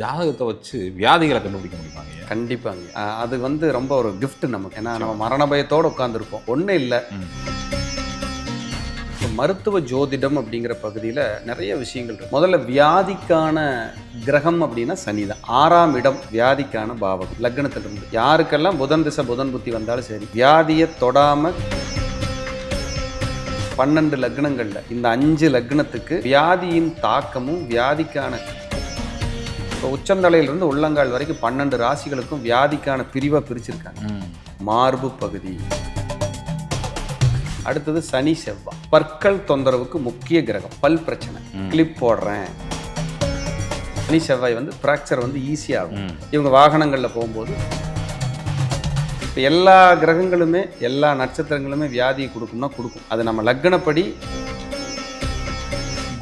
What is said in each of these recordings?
ஜாதகத்தை வச்சு வியாதிகளை கண்டுபிடிக்க முடியுமாங்க? கண்டிப்பாங்க. அது வந்து ரொம்ப ஒரு gift நமக்கு. ஏன்னா நம்ம மரண பயத்தோடு உட்காந்துருப்போம் ஒன்றும் இல்லை. மருத்துவ ஜோதிடம் அப்படிங்கிற பகுதியில் நிறைய விஷயங்கள் இருக்கு. முதல்ல வியாதிக்கான கிரகம் அப்படின்னா சனி தான் ஆறாம் இடம் வியாதிக்கான பாவகம். லக்னத்துல இருந்து யாருக்கெல்லாம் புதன் திசை புதன் புத்தி வந்தாலும் சரி வியாதியை தொடாம பன்னெண்டு லக்னங்கள்ல இந்த அஞ்சு லக்னத்துக்கு வியாதியின் தாக்கமும் வியாதிக்கான இப்போ உச்சந்தலையிலிருந்து உள்ளங்கால் வரைக்கும் பன்னெண்டு ராசிகளுக்கும் வியாதிக்கான பிரிவாக பிரிச்சிருக்காங்க. மார்பு பகுதி. அடுத்தது சனி செவ்வாய் பற்கள் தொந்தரவுக்கு முக்கிய கிரகம். பல் பிரச்சனை. கிளிப் போடுறேன். சனி செவ்வாய் வந்து ஃப்ராக்சர் வந்து ஈஸியாகும். இவங்க வாகனங்களில் போகும்போது இப்போ எல்லா கிரகங்களுமே எல்லா நட்சத்திரங்களுமே வியாதியை கொடுக்கும்னா கொடுக்கும். அது நம்ம லக்னப்படி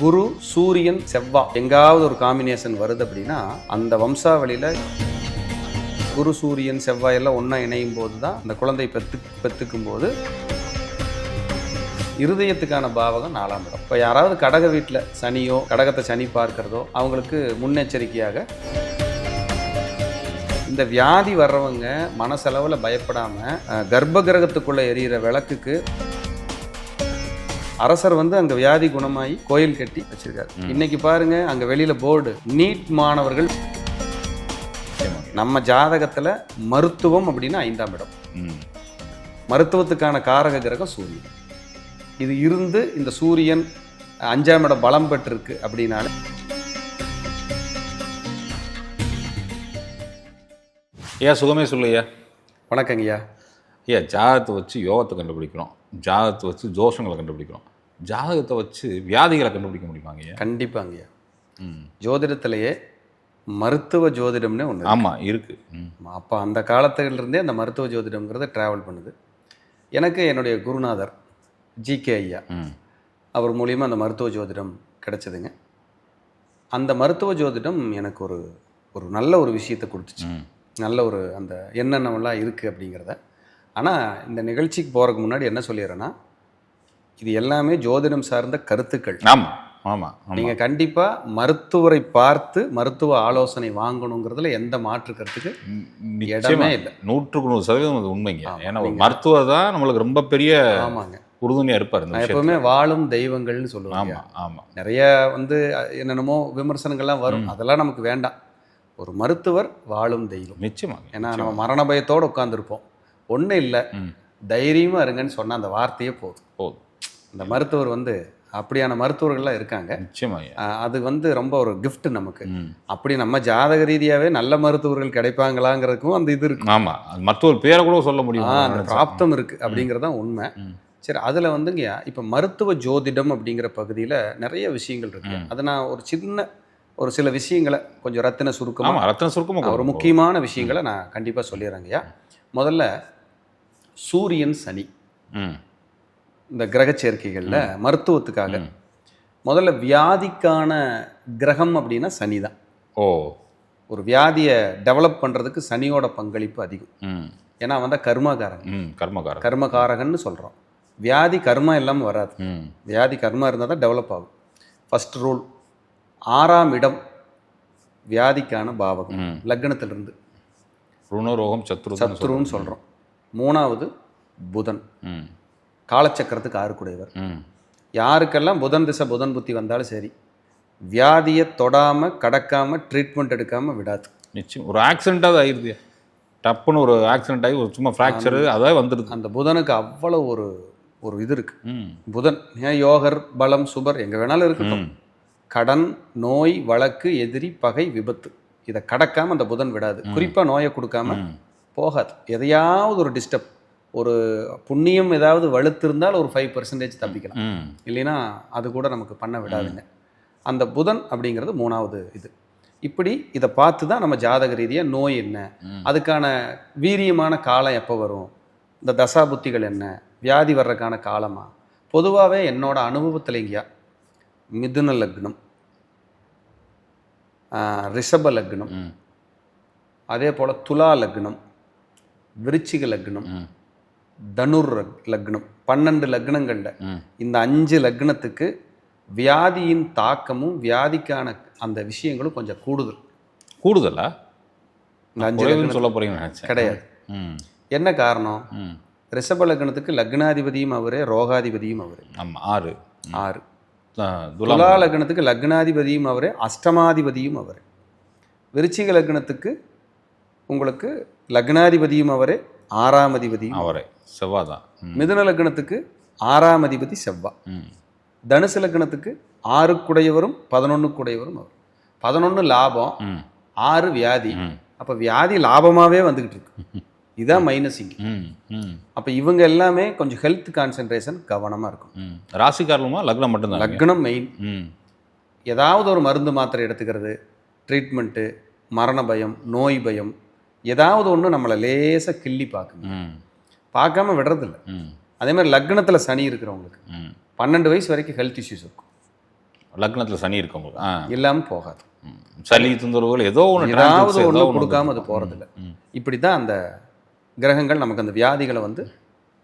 குரு சூரியன் செவ்வாய் எங்காவது ஒரு காம்பினேஷன் வருது அப்படின்னா அந்த வம்சாவளியில் குரு சூரியன் செவ்வாய் எல்லாம் ஒன்றா இணையும் போது தான் அந்த குழந்தை பெத்து பெற்றுக்கும் போது இருதயத்துக்கான பாவகம் நாலாம் இடம். இப்போ யாராவது கடக வீட்டில் சனியோ கடகத்தை சனி பார்க்கிறதோ அவங்களுக்கு முன்னெச்சரிக்கையாக இந்த வியாதி வர்றவங்க மனசளவில் பயப்படாமல் கர்ப்ப கிரகத்துக்குள்ளே எரியிற விளக்குக்கு அரசர் வந்து அங்கே வியாதி குணமாகி கோயில் கட்டி வச்சிருக்காரு. இன்னைக்கு பாருங்க அங்கே வெளியில் போர்டு. நீட் மாணவர்கள். நம்ம ஜாதகத்தில் மருத்துவம் அப்படின்னா ஐந்தாம் இடம். மருத்துவத்துக்கான காரக கிரகம் சூரியன். இது இருந்து இந்த சூரியன் அஞ்சாம் இடம் பலம் பெற்றிருக்கு அப்படின்னால. ஐயா சுகமே சொல்லுயா வணக்கங்கய்யா. ஐயா ஜாதகத்தை வச்சு யோகத்தை கண்டுபிடிக்கிறோம் ஜாதகத்தை வச்சு ஜோஷங்களை கண்டுபிடிக்கிறோம் ஜாதகத்தை வச்சு வியாதிகளை கண்டுபிடிக்க முடியுமாங்க ஐயா கண்டிப்பாங்கய்யா ம். ஜோதிடத்திலேயே மருத்துவ ஜோதிடம்னு ஒன்று ஆமா இருக்கு. ம். அப்போ அந்த காலத்திலிருந்தே அந்த மருத்துவ ஜோதிடம்ங்கிறது ட்ராவல் பண்ணுது. எனக்கு என்னுடைய குருநாதர் ஜிகே ஐயா. ம். அவர் மூலியமாக அந்த மருத்துவ ஜோதிடம் கிடைச்சதுங்க. அந்த மருத்துவ ஜோதிடம் எனக்கு ஒரு ஒரு நல்ல ஒரு விஷயத்தை கொடுத்துச்சு. நல்ல ஒரு அந்த என்னென்னலாம் இருக்குது அப்படிங்கிறத. ஆனால் இந்த நிகழ்ச்சிக்கு போகிறதுக்கு முன்னாடி என்ன சொல்லிடுறேன்னா இது எல்லாமே ஜோதிடம் சார்ந்த கருத்துக்கள். ஆமா ஆமா ஆமா. நீங்கள் கண்டிப்பாக மருத்துவரை பார்த்து மருத்துவ ஆலோசனை வாங்கணுங்கிறதுல எந்த மாற்று கருத்துக்கு இடமே இல்லை. நூற்றுக்கு நூறு சதவீதம் அது உண்மைங்க. ஏன்னா ஒரு மருத்துவர் தான் நம்மளுக்கு ரொம்ப பெரிய ஆமாங்க. உறுதுணையா இருப்பார் நான். எப்பவுமே வாழும் தெய்வங்கள்னு சொல்லுவாங்க ஆமா ஆமா. நிறைய வந்து என்னென்னமோ விமர்சனங்கள்லாம் வரும். அதெல்லாம் நமக்கு வேண்டாம். ஒரு மருத்துவர் வாழும் தெய்வம். நிச்சயமாங்க ஏன்னா நம்ம மரண பயத்தோடு உட்காந்துருப்போம் ஒன்றும் இல்லை. தைரியமாக இருங்கன்னு சொன்ன அந்த வார்த்தையே போதும். போதும். இந்த மருத்துவர் வந்து அப்படியான மருத்துவர்கள்லாம் இருக்காங்க. நிச்சயமாங்க அஹ், அது வந்து ரொம்ப ஒரு gift நமக்கு. அப்படி நம்ம ஜாதக ரீதியாகவே நல்ல மருத்துவர்கள் கிடைப்பாங்களாங்கிறதுக்கும் அந்த இது இருக்கு. ஆமா. அது மருத்துவர் பேரை கூட சொல்ல முடியும்? அந்த பிராப்தம் இருக்கு அப்படிங்கிறது தான் உண்மை. சரி அதில் வந்துங்கய்யா இப்போ மருத்துவ ஜோதிடம் அப்படிங்கிற பகுதியில் நிறைய விஷயங்கள் இருக்கு. அதை நான் ஒரு சின்ன ஒரு சில விஷயங்களை கொஞ்சம் ரத்தின சுருக்கமாக ரத்தன சுருக்கமா ஒரு முக்கியமான விஷயங்களை நான் கண்டிப்பாக சொல்லிடுறேங்கய்யா. முதல்ல சூரியன் சனி. இந்த கிரக சேர்க்கைகளில் மருத்துவத்துக்காக. முதல்ல வியாதிக்கான கிரகம் அப்படின்னா சனி தான். ஓ. ஒரு வியாதியை டெவலப் பண்ணுறதுக்கு சனியோட பங்களிப்பு அதிகம். ம். ஏன்னா அவன் தான் கர்மாகாரன் ம் கர்மகாரம் கர்மகாரகன்னு சொல்கிறோம் வியாதி கர்மா இல்லாமல் வராது. வியாதி கர்மா இருந்தால் தான் டெவலப் ஆகும். ஃபர்ஸ்ட் ரூல் ஆறாம் இடம் வியாதிக்கான பாவகம். லக்னத்திலிருந்து. ருணரோகம் சத்ரு சத்ருன்னு சொல்கிறோம் மூணாவது புதன். ம். காலச்சக்கரத்துக்கு ஆறுக்குடையவர். ம். யாருக்கெல்லாம் புதன் திசை புதன் புத்தி வந்தாலும் சரி வியாதியை தொடாமல் கடக்காமல் ட்ரீட்மெண்ட் எடுக்காமல் விடாது. நிச்சயம். ஒரு ஆக்சிடென்ட்டாக அது ஆயிடுது. டப்புன்னு ஒரு ஆக்சிடென்ட் ஆகி ஒரு சும்மா ஃப்ராக்சரு அதான் வந்துடுது. அந்த புதனுக்கு அவ்வளோ ஒரு ஒரு இது இருக்கு. ம். புதன் ஏன் யோகர் பலம் சுபர் எங்கே வேணாலும் இருக்கட்டும். கடன் நோய் வழக்கு எதிரி பகை விபத்து. இதை கடக்காம அந்த புதன் விடாது. குறிப்பாக நோயை கொடுக்காம. போகாது. எதையாவது ஒரு டிஸ்டர்ப் ஒரு புண்ணியம் ஏதாவது வலுத்திருந்தால் ஒரு ஃபைவ் பர்சன்டேஜ் தப்பிக்கலாம். இல்லைன்னா அது கூட நமக்கு பண்ண விடாதுங்க. அந்த புதன் அப்படிங்கிறது மூணாவது இது. இப்படி இதை பார்த்து தான் நம்ம ஜாதக ரீதியாக நோய் என்ன. அதுக்கான வீரியமான காலம் எப்போ வரும் இந்த தசா புத்திகள் என்ன வியாதி வர்றதுக்கான காலமா? பொதுவாகவே என்னோட அனுபவத்திலேங்கயா மிதுன லக்னம் ரிஷப லக்னம் அதே போல் துலா லக்னம் விருச்சிக லக்னம் தனுர் லக்- லக்னம் பன்னெண்டு லக்னங்களில் இந்த அஞ்சு லக்னத்துக்கு வியாதியின் தாக்கமும் வியாதிக்கான அந்த விஷயங்களும் கொஞ்சம் கூடுதல். கூடுதலா? இந்த அஞ்சு சொல்ல நினைச்சேன். கிடையாது. என்ன காரணம்? ரிஷப லக்னத்துக்கு லக்னாதிபதியும் அவரே ரோகாதிபதியும் அவரே. ஆமாம் ஆறு. ஆறு. துலா லக்னத்துக்கு லக்னாதிபதியும் அவரே அஷ்டமாதிபதியும் அவரே. விருச்சிக லக்னத்துக்கு உங்களுக்கு லக்னாதிபதியும் அவரே ஆறாம் அதிபதியும் அவரே செவ்வாய் தான் மிதுன லக்னத்துக்கு ஆறாம் அதிபதி செவ்வா. ம். தனுசு லக்னத்துக்கு ஆறுக்குடையவரும் பதினொன்றுக்குடையவரும் அவர். பதினொன்று லாபம் ம். ஆறு வியாதி. அப்போ வியாதி லாபமாகவே வந்துக்கிட்டு இருக்கு. இதான் மைனஸ் இங்கே. ம். ம். அப்போ இவங்க எல்லாமே கொஞ்சம் ஹெல்த் கான்சென்ட்ரேஷன் கவனமாக இருக்கும் ம். ராசிக்காரலுமா லக்னம் மட்டும்தான் லக்னம் மெயின் ம். ஏதாவது ஒரு மருந்து மாத்திரை எடுத்துக்கிறது. ட்ரீட்மெண்ட்டு மரண பயம் நோய் பயம் ஏதாவது ஒன்று நம்மளை லேசாக கிள்ளி பார்க்குங்க. பார்க்காம விடுறதில்ல. அதே மாதிரி லக்னத்தில் சனி இருக்கிறவங்களுக்கு பன்னெண்டு வயசு வரைக்கும் ஹெல்த் இஷ்யூஸ் இருக்கும். லக்னத்தில் சனி இருக்கு உங்களுக்கு ஆ. இல்லாமல் போகாது. சளி தொந்தரவுகள் ஏதோ ஒன்று ஏதாவது ஒன்று கொடுக்காம அது போகிறதில்ல. இப்படி தான் அந்த கிரகங்கள் நமக்கு அந்த வியாதிகளை வந்து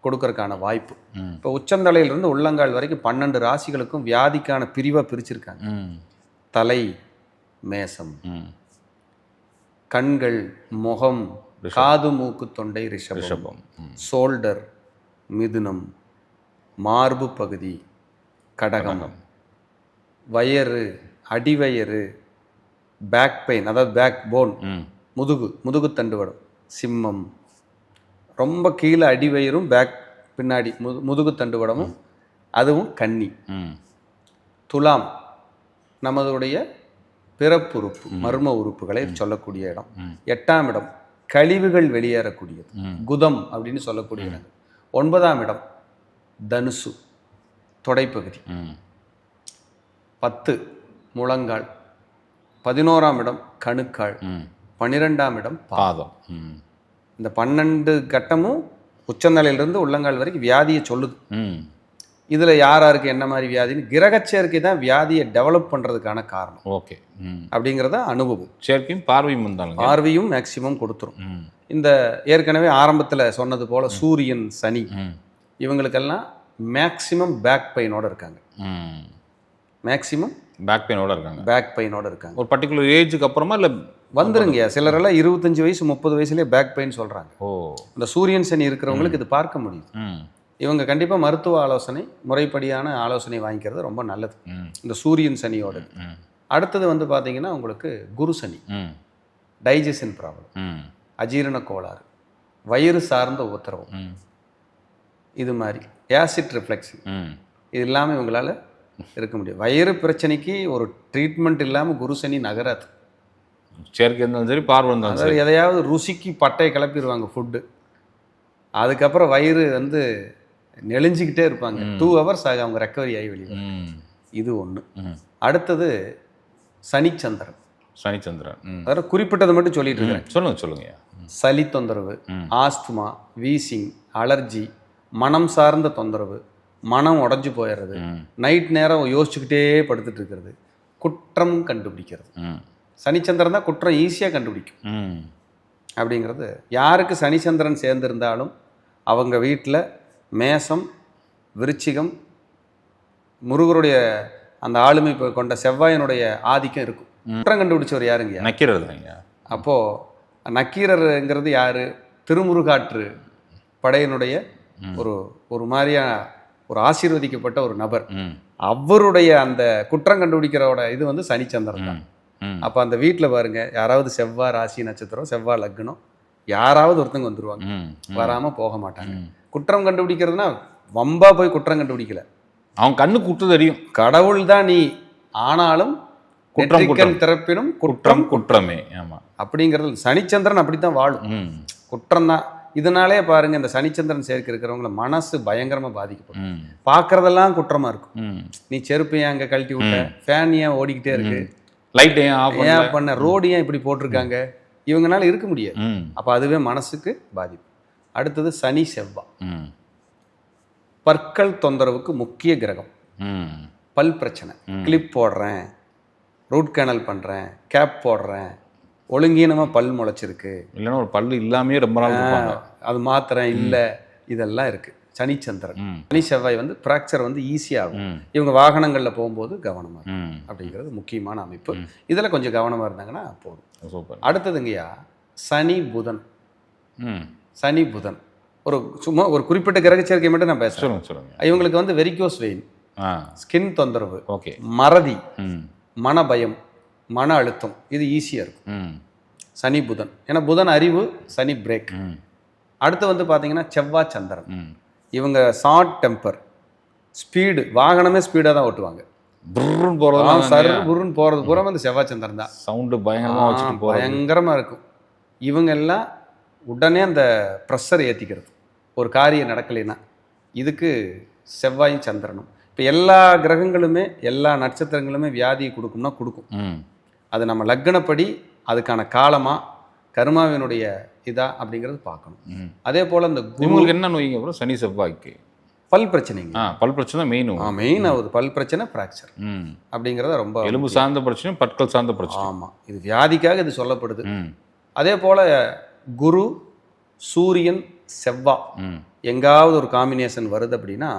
கொடுக்கறதுக்கான வாய்ப்பு. இப்போ உச்சந்தலையிலிருந்து உள்ளங்கால் வரைக்கும் பன்னெண்டு ராசிகளுக்கும் வியாதிக்கான பிரிவாக பிரிச்சிருக்காங்க. தலை மேசம் கண்கள் முகம் காது மூக்கு தொண்டை ரிஷபம். ஷோல்டர் மிதுனம் மார்பு பகுதி கடகம். வயறு அடிவயறு பேக் பெயின் அதாவது பேக் போன் முதுகு முதுகு தண்டுவடம் சிம்மம். ரொம்ப கீழே அடிவயிறும் பேக் பின்னாடி முது முதுகு தண்டுவடமும் அதுவும் கன்னி. துலாம் நமதுடைய பிறப்புறுப்பு மர்ம உறுப்புகளை சொல்லக்கூடிய இடம். எட்டாம் இடம் கழிவுகள் வெளியேறக்கூடியது. குதம் அப்படின்னு சொல்லக்கூடிய இடம். ஒன்பதாம் இடம் தனுசு தொடைப்பகுதி. பத்து முழங்கால். பதினோராம் இடம் கணுக்கால். பன்னிரெண்டாம் இடம் பாதம். இந்த பன்னெண்டு கட்டமும் உச்சந்தலையிலிருந்து உள்ளங்கால் வரைக்கும் வியாதியை சொல்லுது. இதில் யார் யாருக்கு என்ன மாதிரி வியாதின்னு கிரகச் சேர்க்கை தான் வியாதியை டெவலப் பண்ணுறதுக்கான காரணம். ஓகே. அப்படிங்கிறத அனுபவம். சேர்க்கையும் பார்வையும் வந்தாலுங்க. பார்வையும் மேக்சிமம் கொடுத்துரும். இந்த ஏற்கனவே ஆரம்பத்தில் சொன்னது போல சூரியன் சனி இவங்களுக்கெல்லாம் மேக்சிமம் பேக் பெயினோட இருக்காங்க. மேக்சிமம் பேக் பெயினோட இருக்காங்க. பேக் பெயினோட இருக்காங்க. ஒரு பர்டிகுலர் ஏஜுக்கு அப்புறமா இல்லை வந்துருங்க. சிலரெல்லாம் இருபத்தஞ்சு வயசு முப்பது வயசுலேயே பேக் பெயின் சொல்கிறாங்க ஓ. இந்த சூரியன் சனி இருக்கிறவங்களுக்கு இது பார்க்க முடியுது. ம். இவங்க கண்டிப்பாக மருத்துவ ஆலோசனை முறைப்படியான ஆலோசனை வாங்கிக்கிறது ரொம்ப நல்லது. இந்த சூரியன் சனியோட அடுத்தது வந்து பார்த்தீங்கன்னா உங்களுக்கு குரு சனி. Digestion problem. அஜீரண கோளாறு. வயிறு சார்ந்த உத்தரவு இது மாதிரி. ஆசிட் ரிஃப்ளெக்ஷன் ம். இது இல்லாமல் இவங்களால இருக்க முடியும். வயிறு பிரச்சனைக்கு ஒரு ட்ரீட்மெண்ட் இல்லாமல் குரு சனி நகராது. சேர்க்கை இருந்தாலும் சரி பார்வை இருந்தாலும் சரி. எதையாவது ருசிக்கு பட்டையை கிளப்பிடுவாங்க ஃபுட்டு அதுக்கப்புறம் வயிறு வந்து நெளிஞ்சிக்கிட்டே இருப்பாங்க. டூ ஹவர்ஸ் ஆகும் அவங்க ரெக்கவரி ஆகி வெளியே இது ஒன்று அடுத்தது சனிச்சந்திரன். சனிச்சந்திரன். அதாவது குறிப்பிட்டதை மட்டும் சொல்லிட்டு இருக்கேன். சொல்லுங்க சொல்லுங்க. சளி தொந்தரவு. ஆஸ்துமா வீசிங் அலர்ஜி மனம் சார்ந்த தொந்தரவு மனம் உடஞ்சு போயிடுறது நைட் நேரம் யோசிச்சுக்கிட்டே படுத்துட்டு இருக்கிறது குற்றம் கண்டுபிடிக்கிறது. சனிச்சந்திரன் தான் குற்றம் ஈஸியாக கண்டுபிடிக்கும். அப்படிங்கிறது யாருக்கு சனிச்சந்திரன் சேர்ந்திருந்தாலும் அவங்க வீட்டில் மேசம் விருச்சிகம் முருகருடைய அந்த ஆளுமை கொண்ட செவ்வாயினுடைய ஆதிக்கம் இருக்கும். குற்றம் கண்டுபிடிச்சவர் யாருங்க? நக்கிறது தாங்க அப்போது நக்கீரருங்கிறது யார்? திருமுருகாற்று படையனுடைய ஒரு ஒரு மாதிரியா ஒரு ஆசீர்வதிக்கப்பட்ட ஒரு நபர். அவருடைய அந்த குற்றம் கண்டுபிடிக்கிறோட இது வந்து சனிச்சந்திரன் தான். அப்போ அந்த வீட்டில் பாருங்க யாராவது செவ்வாய் ராசி நட்சத்திரம் செவ்வாய் லக்னம் யாராவது ஒருத்தங்க வந்துருவாங்க. வராமல் போக மாட்டாங்க. குற்றம் கண்டுபிடிக்கிறதுனா வம்பா போய் குற்றம் கண்டுபிடிக்கல. அவன் கண்ணு குத்து தெரியும். கடவுள் தான் நீ ஆனாலும் குற்றம், திறப்பினும் குற்றம் குற்றம் ஆமாம் அப்படிங்கிறது சனிச்சந்திரன் அப்படி தான் வாழும். குற்றம் தான் இதனாலே பாருங்க இந்த சனிச்சந்திரன் சேர்க்கை இருக்கிறவங்கள மனசு பயங்கரமா பாதிக்கப்படும். ம். பார்க்கறதெல்லாம் குற்றமா இருக்கும். நீ செருப்பு ஏன் அங்க கழட்டி விட்ட? ஃபேன் ஏன் ஓடிக்கிட்டே இருக்கு? லைட் ஏன் ஆஃப் பண்ணல? ஏன் பண்ண? ரோடு ஏன் இப்படி போட்டிருக்காங்க? இவங்கனால இருக்க முடியாது. அப்போ அதுவே மனசுக்கு பாதிப்பு. அடுத்தது சனி செவ்வாய் பற்கள் தொந்தரவுக்கு முக்கிய கிரகம். ம். பல் பிரச்சனை. கிளிப் போடுறேன். ரூட் கேனல் பண்ணுறேன் கேப் போடுறேன். ஒழுங்கீனமாக பல் முளைச்சிருக்கு. இல்லைன்னா ஒரு பல்லு இல்லாமே ரொம்ப நாள் அது மாத்திரேன் இல்லை. இதெல்லாம் இருக்குது சனிச்சந்திரன். சனி செவ்வாய் வந்து ஃப்ராக்சர் வந்து ஈஸியாகும் இவங்க வாகனங்களில் போகும்போது கவனமாக இருக்கும். அப்படிங்கிறது முக்கியமான அமைப்பு. இதில் கொஞ்சம் கவனமாக இருந்தாங்கன்னா போதும். சூப்பர். அடுத்ததுங்கய்யா சனி புதன். ம். சனி புதன். ஒரு சும்மா ஒரு குறிப்பிட்ட கிரக சேர்க்கை மட்டும் நான் பேசுகிறேன் சொல்லுங்க சொல்லுங்க. இவங்களுக்கு வந்து வெரிகோஸ் வெயின் ஸ்கின் தொந்தரவு ஓகே. மறதி மன பயம் மன அழுத்தம் இது ஈஸியாக இருக்கும். சனி புதன். ஏன்னா புதன் அறிவு சனி பிரேக் அடுத்து வந்து பார்த்தீங்கன்னா செவ்வாய் சந்திரன். இவங்க ஷார்ட் டெம்பர் ஸ்பீடு வாகனமே ஸ்பீடாக தான் ஓட்டுவாங்க. புர்ருன்னு போகிறதெல்லாம் சரு குருன்னு போகிறது பூரா வந்து செவ்வாய் சந்திரன் தான். சவுண்டு பயங்கரமாக பயங்கரமாக இருக்கும். இவங்க எல்லாம் உடனே அந்த ப்ரெஷர் ஏற்றிக்கிறது ஒரு காரியம் நடக்கலைன்னா. இதுக்கு செவ்வாயும் சந்திரனும். இப்போ எல்லா கிரகங்களுமே எல்லா நட்சத்திரங்களுமே வியாதியை கொடுக்கும்னா கொடுக்கும். அது நம்ம லக்னப்படி அதுக்கான காலமா கர்மாவினுடைய இதா அப்படிங்கிறது பார்க்கணும். அதே போல் இந்த குரு இவங்களுக்கு என்ன நோய்ங்க அப்புறம் சனி செவ்வாய்க்கு. பல் பிரச்சனைங்க. ஆ பல் பிரச்சனை மெயின் மெயின் ஆகுது பல் பிரச்சனை ஃப்ராக்சர் அப்படிங்கிறத ரொம்ப எலும்பு சார்ந்த பிரச்சனை பற்கள் சார்ந்த பிரச்சனை ஆமாம் இது வியாதிக்காக இது சொல்லப்படுது. அதே போல் குரு சூரியன் செவ்வா. எங்காவது ஒரு காம்பினேஷன் வருது அப்படின்னா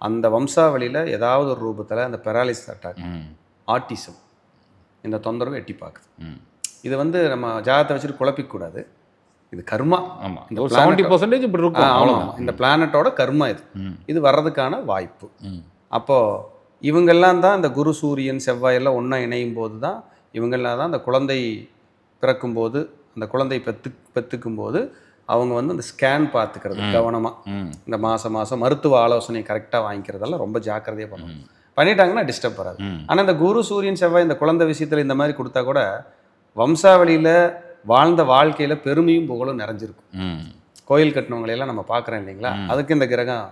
அந்த வம்சாவளியில் ஏதாவது ஒரு ரூபத்தில் அந்த பெராலிசிஸ் அட்டாக் ம். ஆட்டிசம் இந்த தொந்தரவு எட்டி பார்க்குது. இது வந்து நம்ம ஜாதகத்தை வச்சுட்டு குழப்பிக்கூடாது. இது கர்மா. ஆமாம் இந்த செவன்ட்டி பர்சன்டேஜ் இப்படி இருக்கும். ஆமா, அவ்வளோதான் ஆமா. இந்த பிளானட்டோட கர்மா இது. இது வர்றதுக்கான வாய்ப்பு. அப்போது இவங்கெல்லாம் தான் இந்த குரு சூரியன் செவ்வாய் எல்லாம் ஒன்றா இணையும் போது தான் இவங்கெல்லாம் தான் அந்த குழந்தை பிறக்கும்போது அந்த குழந்தை பெத்து பெத்துக்கும் போது அவங்க வந்து அந்த ஸ்கேன் பார்த்துக்கிறது கவனமாக இந்த மாதம் மாதம் மருத்துவ ஆலோசனை கரெக்டாக வாங்கிக்கிறதெல்லாம் ரொம்ப ஜாக்கிரதையாக பண்ணணும். பண்ணிட்டாங்கன்னா டிஸ்டர்ப் வராது. ஆனால் இந்த குரு சூரியன் செவ்வாய் இந்த குழந்தை விஷயத்தில் இந்த மாதிரி கொடுத்தா கூட வம்சாவளியில் வாழ்ந்த வாழ்க்கையில் பெருமையும் புகழும் நிறைஞ்சிருக்கும். கோயில் கட்டினவங்களையெல்லாம் நம்ம பார்க்குறோம் இல்லைங்களா? அதுக்கு இந்த கிரகம்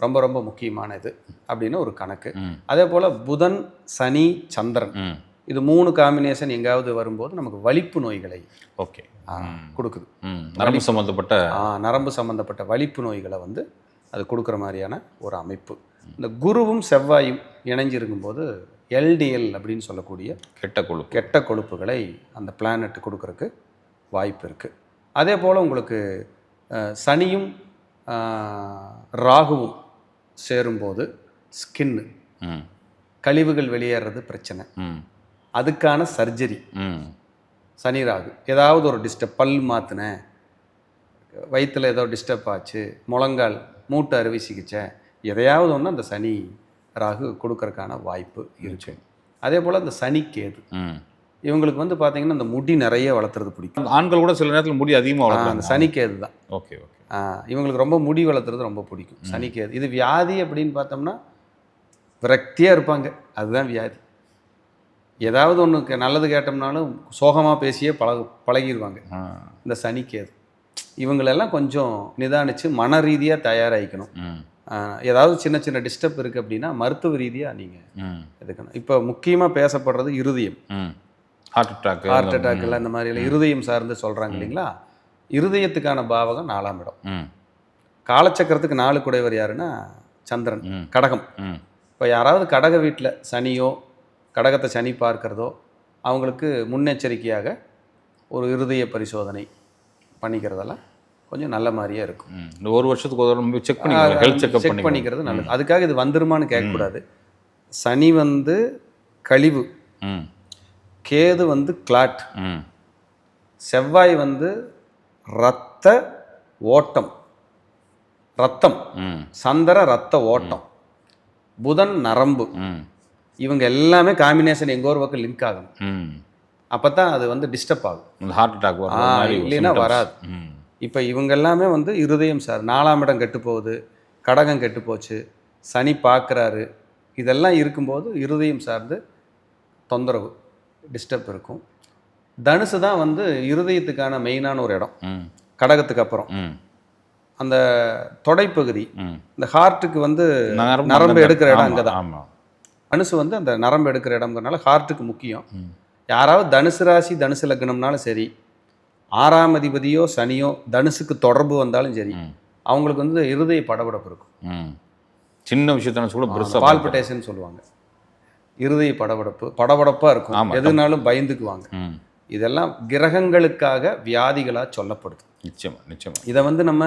ரொம்ப ரொம்ப முக்கியமான இது அப்படின்னு ஒரு கணக்கு. அதே போல் புதன் சனி சந்திரன். இது மூணு காம்பினேஷன் எங்காவது வரும்போது நமக்கு வலிப்பு நோய்களை ஓகே. கொடுக்குது. நரம்பு சம்மந்தப்பட்ட நரம்பு சம்பந்தப்பட்ட வலிப்பு நோய்களை வந்து அது கொடுக்குற மாதிரியான ஒரு அமைப்பு. இந்த குருவும் செவ்வாயும் இணைஞ்சிருக்கும்போது எல்டிஎல் அப்படின்னு சொல்லக்கூடிய கெட்ட கொழுப்பு. கெட்ட கொழுப்புகளை அந்த பிளானட் கொடுக்கறக்கு வாய்ப்பு இருக்குது அதே போல் உங்களுக்கு சனியும் ராகுவும் சேரும்போது ஸ்கின்னு ம். கழிவுகள் வெளியேறது பிரச்சனை. ம். அதுக்கான சர்ஜரி. ம். சனி ராகு. ஏதாவது ஒரு டிஸ்டர்ப் பல் மாற்றினேன் வயிற்றில் ஏதோ டிஸ்டர்ப் ஆச்சு முழங்கால் மூட்டு அறுவை சிகிச்சை எதையாவது ஒன்று அந்த சனி ராகு கொடுக்கறக்கான வாய்ப்பு இருக்கு. அதே போல் அந்த சனி கேது. ம். இவங்களுக்கு வந்து பார்த்தீங்கன்னா அந்த முடி நிறைய வளர்த்துறது பிடிக்கும். ஆண்கள் கூட சில நேரத்தில் முடி அதிகமாக ஆ, அந்த வளர்க்குறாங்க சனி கேது தான். Okay okay. ஆ, இவங்களுக்கு ரொம்ப முடி வளர்த்துறது ரொம்ப பிடிக்கும். சனி கேது. இது வியாதி அப்படின்னு பார்த்தோம்னா விரக்தியாக இருப்பாங்க. அதுதான் வியாதி. ஏதாவது ஒன்று நல்லது கேட்டோம்னாலும் சோகமாக பேசியே பழகு பழகிடுவாங்க இந்த சனி கேது இவங்களெல்லாம் கொஞ்சம் நிதானித்து மன ரீதியாக தயாராகிக்கணும் ஏதாவது சின்ன சின்ன டிஸ்டர்ப் இருக்குது அப்படின்னா மருத்துவ ரீதியாக நீங்கள் எடுக்கணும். இப்போ முக்கியமாக பேசப்படுறது இருதயம். ஹார்ட் அட்டாக் ஹார்ட் அட்டாக் எல்லாம் இந்த மாதிரி எல்லாம் இருதயம் சார்ந்து சொல்கிறாங்க இல்லைங்களா? இருதயத்துக்கான பாவகம் நாலாம் இடம். காலச்சக்கரத்துக்கு நாலு குடைவர் யாருன்னா சந்திரன். கடகம். இப்போ யாராவது கடக வீட்டில் சனியோ கடகத்தை சனி பார்க்கிறதோ அவங்களுக்கு முன்னெச்சரிக்கையாக ஒரு இருதய பரிசோதனை பண்ணிக்கிறதெல்லாம் கொஞ்சம் நல்ல மாதிரியே இருக்கும். இந்த ஒரு வருஷத்துக்கு ஒரு செக் ஹெல்த் செக்அப் செக் பண்ணி பண்ணிக்கிறது நல்லது. அதுக்காக இது வந்துருமான்னு கேட்கக்கூடாது. சனி வந்து கழிவு ம். கேது வந்து கிளாட் ம். செவ்வாய் வந்து ரத்த ஓட்டம். ரத்தம் ம். சந்திர ரத்த ஓட்டம். புதன் நரம்பு. ம். இவங்க எல்லாமே காம்பினேஷன் எங்கோ ஒரு பக்கம் லிங்க் ஆகணும் ம். அப்போ தான் அது வந்து டிஸ்டர்ப் ஆகும். ஹார்ட் அட்டாக் இல்லைன்னா. வராது. இப்போ இவங்க எல்லாமே வந்து இருதயம் சார் நாலாம் இடம் கெட்டு போகுது கடகம் கெட்டு போச்சு சனி பார்க்குறாரு இதெல்லாம் இருக்கும்போது இருதயம் சார்ந்து தொந்தரவு டிஸ்டர்ப் இருக்கும். தனுசு தான் வந்து இருதயத்துக்கான மெயினான ஒரு இடம். ம். கடகத்துக்கு அப்புறம். ம். அந்த தொடைப்பகுதி ம். இந்த ஹார்ட்டுக்கு வந்து நரம்பு. எடுக்கிற இடம் அங்கே தான் தனுசு வந்து அந்த நரம்பு எடுக்கிற இடம்ங்கிறனால ஹார்ட்டுக்கு முக்கியம். யாராவது தனுசு ராசி தனுசு லக்னம்னாலும் சரி ஆறாம் அதிபதியோ சனியோ தனுசுக்கு தொடர்பு வந்தாலும் சரி. அவங்களுக்கு வந்து இருதய படபடப்பு இருக்கும். சின்ன விஷயத்தான கூட பால்பிட்டேஷன் சொல்லுவாங்க. இருதய படபடப்பு படபடப்பாக. இருக்கும். எதுனாலும் பயந்துக்குவாங்க. இதெல்லாம் கிரகங்களுக்காக வியாதிகளாக சொல்லப்படுது. நிச்சயமா நிச்சயமா. இதை வந்து நம்ம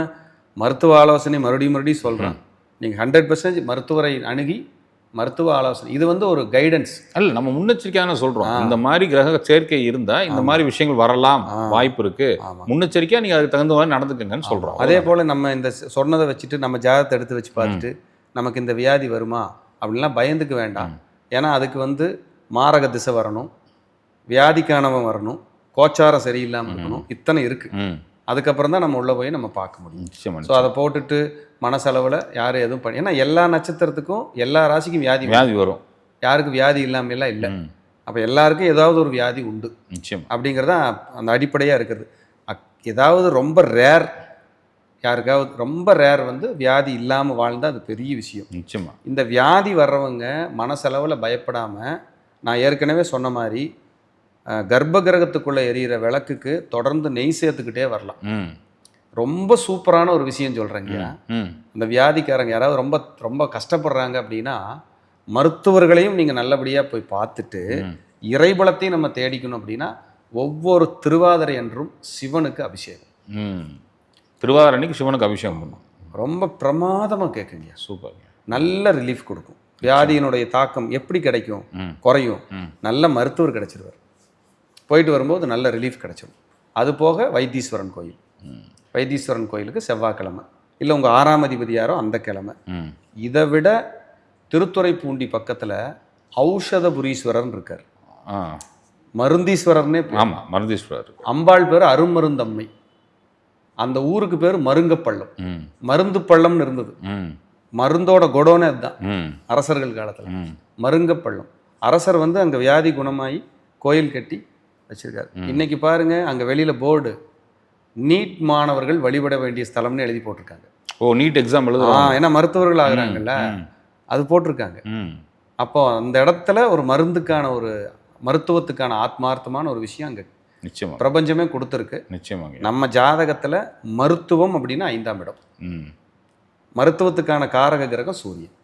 மருத்துவ ஆலோசனை மறுபடியும் மறுபடியும் சொல்கிறேன் நீங்கள் ஹண்ட்ரட் பர்சன்டேஜ் மருத்துவரை அணுகி மருத்துவ ஆலோசனை. இது வந்து ஒரு கைடன்ஸ் அல்ல நம்ம முன்னெச்சரிக்கையான சொல்றோம். இந்த மாதிரி கிரக சேர்க்கை இருந்தா இந்த மாதிரி விஷயங்கள் வரலாம். வாய்ப்பு இருக்கு. முன்னெச்சரிக்கையா நீங்க அதுக்கு தகுந்த மாதிரி நடந்துக்கங்கன்னு சொல்றோம். அதே போல் நம்ம இந்த சொன்னதை வச்சுட்டு நம்ம ஜாதகத்தை எடுத்து வச்சு பார்த்துட்டு நமக்கு இந்த வியாதி வருமா? அப்படின்லாம் பயந்துக்க வேண்டாம். ஏன்னா அதுக்கு வந்து மாரக திசை வரணும் வியாதிக்கானவன் வரணும் கோச்சாரம் சரியில்லாமல் இருக்கணும். இத்தனை இருக்குது அதுக்கப்புறம் தான் நம்ம உள்ளே போய் நம்ம பார்க்க முடியும். நிச்சயமா ஸோ அதை போட்டுட்டு மனசளவில் யாரும் எதுவும் பண்ணி ஏன்னா எல்லா நட்சத்திரத்துக்கும் எல்லா ராசிக்கும் வியாதி. வியாதி வரும். யாருக்கும் வியாதி இல்லாமலாம் இல்லை. அப்போ எல்லாருக்கும் ஏதாவது ஒரு வியாதி உண்டு. நிச்சயமா. அப்படிங்கிறது தான் அந்த அடிப்படையாக இருக்குது. அக்- ஏதாவது ரொம்ப ரேர் யாருக்காவது ரொம்ப ரேர் வந்து வியாதி இல்லாமல் வாழ்ந்தால் அது பெரிய விஷயம். நிச்சயமா. இந்த வியாதி வர்றவங்க மனசளவில் பயப்படாமல் நான் ஏற்கனவே சொன்ன மாதிரி கர்ப்ப கிரகத்துக்குள்ளே எரியிற விளக்குக்கு தொடர்ந்து நெய் சேர்த்துக்கிட்டே வரலாம். ரொம்ப சூப்பரான ஒரு விஷயம் சொல்கிறேங்க ம் இந்த வியாதிக்காரங்க யாராவது ரொம்ப ரொம்ப கஷ்டப்படுறாங்க அப்படின்னா மருத்துவர்களையும் நீங்கள் நல்லபடியாக போய் பார்த்துட்டு. இறைபலத்தையும் நம்ம தேடிக்கணும் அப்படின்னா ஒவ்வொரு திருவாதிரை என்றும் சிவனுக்கு அபிஷேகம். திருவாதிரை அன்னைக்கு சிவனுக்கு அபிஷேகம் பண்ணும். ரொம்ப பிரமாதமாக கேட்குங்க சூப்பர் நல்ல ரிலீஃப் கொடுக்கும். வியாதியினுடைய தாக்கம் எப்படி கிடைக்கும்? குறையும். நல்ல மருத்துவர் கிடைச்சிருவார். போயிட்டு வரும்போது நல்ல ரிலீஃப் கிடைச்சிடும் அது போக வைத்தீஸ்வரன் கோயில். வைத்தீஸ்வரன் கோயிலுக்கு செவ்வாய்க்கிழமை. இல்லை உங்கள் ஆறாம் அதிபதி யாரோ அந்த கிழமை. இதை விட திருத்துறைப்பூண்டி பக்கத்தில் ஔஷதபுரீஸ்வரர்னு இருக்கார். ஆ. மருந்தீஸ்வரர்னே பேர். ஆமா மருந்தீஸ்வரர். அம்பாள் பேர் அருமருந்தம்மை அந்த ஊருக்கு பேர் மருங்கப்பள்ளம். மருந்து பள்ளம்னு இருந்தது. ம். மருந்தோட கொடோனே அதுதான். அரசர்கள் காலத்தில். மருங்கப்பள்ளம். அரசர் வந்து அங்கே வியாதி குணமாகி கோயில் கட்டி வச்சிருக்காரு. இன்னைக்கு பாருங்க அங்கே வெளியில் போர்டு. நீட் மாணவர்கள் வழிபட வேண்டிய ஸ்தலம்னு எழுதி போட்டிருக்காங்க. ஓ நீட் எக்ஸாம் ஆ எழுதுறோம் ஏன்னா மருத்துவர்கள் ஆகுறாங்கல்ல. அது போட்டிருக்காங்க. அப்போ அந்த இடத்துல ஒரு மருந்துக்கான ஒரு மருத்துவத்துக்கான ஆத்மார்த்தமான ஒரு விஷயம் அங்கே நிச்சயமா. பிரபஞ்சமே கொடுத்துருக்கு. நிச்சயமாங்க. நம்ம ஜாதகத்தில் மருத்துவம் அப்படின்னா ஐந்தாம் இடம். ம். மருத்துவத்துக்கான காரக கிரகம் சூரியன்.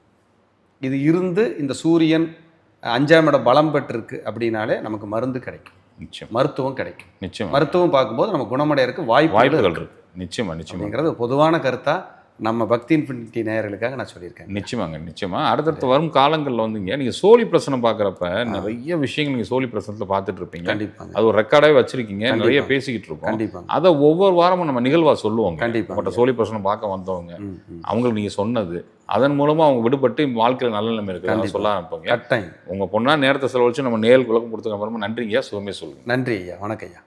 இது இருந்து இந்த சூரியன் அஞ்சாம் இடம் பலம் பெற்றிருக்கு அப்படின்னாலே நமக்கு மருந்து கிடைக்கும். நிச்சயம். மருத்துவம் கிடைக்கும். நிச்சயமா. மருத்துவம் பார்க்கும்போது நம்ம குணமடையறதுக்கு வாய்ப்பு வாய்ப்புகள் இருக்கு. நிச்சயமா நிச்சயமா. அப்படிங்கிறது பொதுவான கருத்தா நம்ம பக்தி இன்ஃபினிட்டி நேயர்களுக்காக நான் சொல்லியிருக்கேன். நிச்சயமாங்க நிச்சயமா. அடுத்தடுத்து வரும் காலங்களில் வந்துங்க நீங்க சோழி பிரசனம் பார்க்குறப்ப நிறைய விஷயங்கள் நீங்க சோழி பிரசனத்தில் பார்த்துட்டு இருப்பீங்க கண்டிப்பாங்க. அது ஒரு ரெக்கார்டாகவே வச்சிருக்கீங்க. நிறைய பேசிக்கிட்டு இருக்கோம். கண்டிப்பாங்க. அதை ஒவ்வொரு வாரமும் நம்ம நிகழ்வா சொல்லுவோங்க. கண்டிப்பாங்க. பட்ட சோழி பிரசனம் பார்க்க வந்தவங்க. அவங்களுக்கு நீங்க சொன்னது. அதன் மூலமா அவங்க விடுபட்டு வாழ்க்கையில நல்ல நிலைமை இருக்கு கண்டிப்பா. சொல்ல ஆரம்பிப்பாங்க கட்டாயம். உங்க பொண்ணா நேரத்தை செலவழிச்சு நம்ம நேருக்கு விளக்கம் கொடுத்ததுக்கு அப்புறமா நன்றிங்க சுகமே சொல்லுங்க. நன்றி ஐயா. வணக்கம் ஐயா.